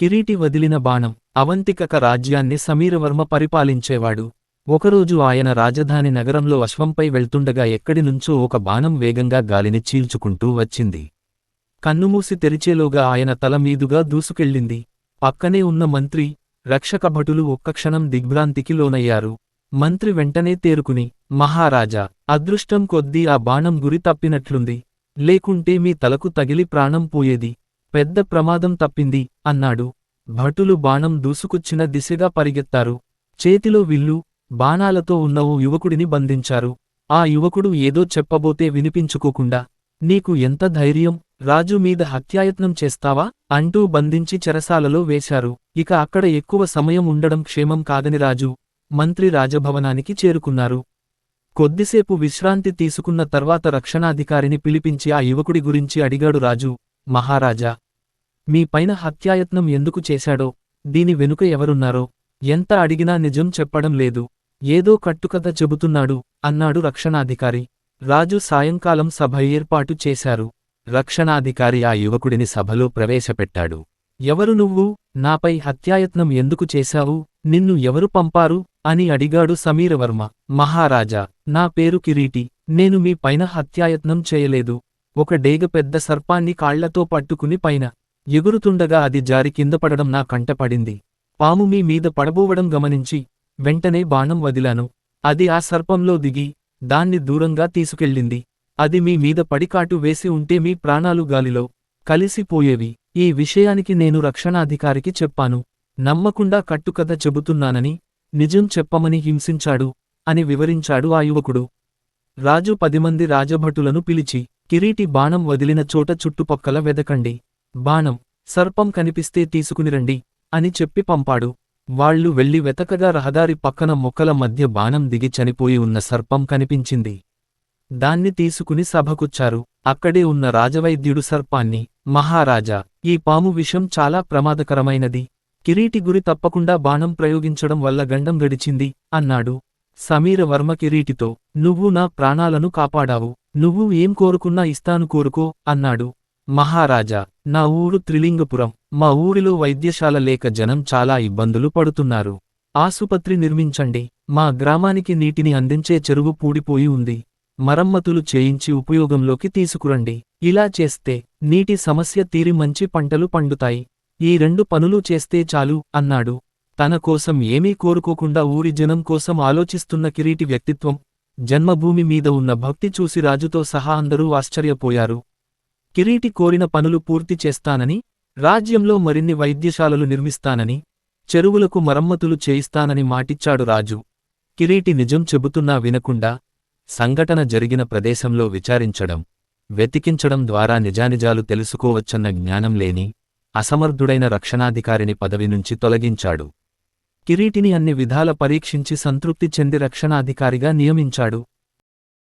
కిరీటి వదిలిన బాణం అవంతికక రాజ్యాన్ని సమీరవర్మ పరిపాలించేవాడు. ఒకరోజు ఆయన రాజధాని నగరంలో అశ్వంపై వెళ్తుండగా ఎక్కడినుంచో ఒక బాణం వేగంగా గాలిని చీల్చుకుంటూ వచ్చింది. కన్నుమూసి తెరిచేలోగా ఆయన తలమీదుగా దూసుకెళ్ళింది. పక్కనే ఉన్న మంత్రి రక్షకభటులు ఒక్కక్షణం ఒక్క క్షణం దిగ్భ్రాంతికి లోనయ్యారు. మంత్రి వెంటనే తేరుకుని మహారాజా అదృష్టం కొద్దీ ఆ బాణం గురి తప్పినట్లుంది. లేకుంటే మీ తలకు తగిలి ప్రాణం పోయేది. పెద్ద ప్రమాదం తప్పింది అన్నాడు. భటులు బాణం దూసుకొచ్చిన దిశగా పరిగెత్తారు. చేతిలో విల్లు బాణాలతో ఉన్న ఓ యువకుడిని బంధించారు. ఆ యువకుడు ఏదో చెప్పబోతే వినిపించుకోకుండా నీకు ఎంత ధైర్యం రాజు మీద హత్యాయత్నం చేస్తావా? అంటూ బంధించి చెరసాలలో వేశారు. ఇక అక్కడ ఎక్కువ సమయం ఉండడం క్షేమం కాదని రాజు మంత్రి రాజభవనానికి చేరుకున్నారు. కొద్దిసేపు విశ్రాంతి తీసుకున్న తర్వాత రక్షణాధికారిని పిలిపించి ఆ యువకుడి గురించి అడిగాడు రాజు మహారాజా మీ పైన హత్యాయత్నం ఎందుకు చేశాడో దీని వెనుక ఎవరున్నారో ఎంత అడిగినా నిజం చెప్పడం లేదు. ఏదో కట్టుకథ చెబుతున్నాడు అన్నాడు రక్షణాధికారి. రాజు సాయంకాలం సభ ఏర్పాటు చేశారు. రక్షణాధికారి ఆ యువకుడిని సభలో ప్రవేశపెట్టాడు. ఎవరు నువ్వు? నాపై హత్యాయత్నం ఎందుకు చేశావు? నిన్ను ఎవరు పంపారు? అని అడిగాడు సమీరవర్మ మహారాజా నా పేరు కిరీటి. నేను మీ పైన హత్యాయత్నం చేయలేదు. ఒక డేగ పెద్ద సర్పాన్ని కాళ్ళతో పట్టుకుని పైన ఎగురుతుండగా అది జారి కిందపడడం నా కంటపడింది పాము మీ మీద పడబోవడం గమనించి వెంటనే బాణం వదిలాను. అది ఆ సర్పంలో దిగి దాన్ని దూరంగా తీసుకెళ్ళింది. అది మీ మీద పడికాటు వేసి ఉంటే మీ ప్రాణాలు గాలిలో కలిసిపోయేవి ఈ విషయానికి నేను రక్షణాధికారికి చెప్పాను. నమ్మకుండా కట్టుకథ చెబుతున్నానని నిజం చెప్పమని హింసించాడు అని వివరించాడు ఆ యువకుడు. రాజు పదిమంది రాజభటులను పిలిచి కిరీటి బాణం వదిలిన చోట చుట్టుపక్కల వెదకండి. బాణం సర్పం కనిపిస్తే తీసుకునిరండి అని చెప్పి పంపాడు. వాళ్ళు వెళ్ళి వెతకగా రహదారి పక్కన మొక్కల మధ్య బాణం దిగి చనిపోయి ఉన్న సర్పం కనిపించింది. దాన్ని తీసుకుని సభకుచ్చారు. అక్కడే ఉన్న రాజవైద్యుడు సర్పాన్ని మహారాజా ఈ పాము విషం చాలా ప్రమాదకరమైనది. కిరీటి గురి తప్పకుండా బాణం ప్రయోగించడం వల్ల గండం గడిచింది అన్నాడు. సమీరవర్మ కిరీటితో నువ్వు నా ప్రాణాలను కాపాడావు. నువ్వు ఏం కోరుకున్నా ఇస్తాను కోరుకో అన్నాడు. మహారాజా నా ఊరు త్రిలింగపురం. మా ఊరిలో వైద్యశాల లేక జనం చాలా ఇబ్బందులు పడుతున్నారు. ఆసుపత్రి నిర్మించండి. మా గ్రామానికి నీటిని అందించే చెరువు పూడిపోయి ఉంది. మరమ్మతులు చేయించి ఉపయోగంలోకి తీసుకురండి. ఇలా చేస్తే నీటి సమస్య తీరి మంచి పంటలు పండుతాయి. ఈ రెండు పనులు చేస్తే చాలు అన్నాడు. తన కోసం ఏమీ కోరుకోకుండా ఊరి జనం కోసం ఆలోచిస్తున్న కిరీటి వ్యక్తిత్వం జన్మభూమి మీద ఉన్న భక్తి చూసి రాజుతో సహా అందరూ ఆశ్చర్యపోయారు. కిరీటి కోరిన పనులు పూర్తి చేస్తానని రాజ్యంలో మరిన్ని వైద్యశాలలు నిర్మిస్తానని చెరువులకు మరమ్మతులు చేయిస్తానని మాటిచ్చాడు రాజు. కిరీటి నిజం చెబుతున్నా వినకుండా సంఘటన జరిగిన ప్రదేశంలో విచారించడం వెతికించడం ద్వారా నిజానిజాలు తెలుసుకోవచ్చన్న జ్ఞానం లేని అసమర్థుడైన రక్షణాధికారిని పదవి నుంచి తొలగించాడు. కిరీటిని అన్ని విధాల పరీక్షించి సంతృప్తి చెంది రక్షణాధికారిగా నియమించాడు.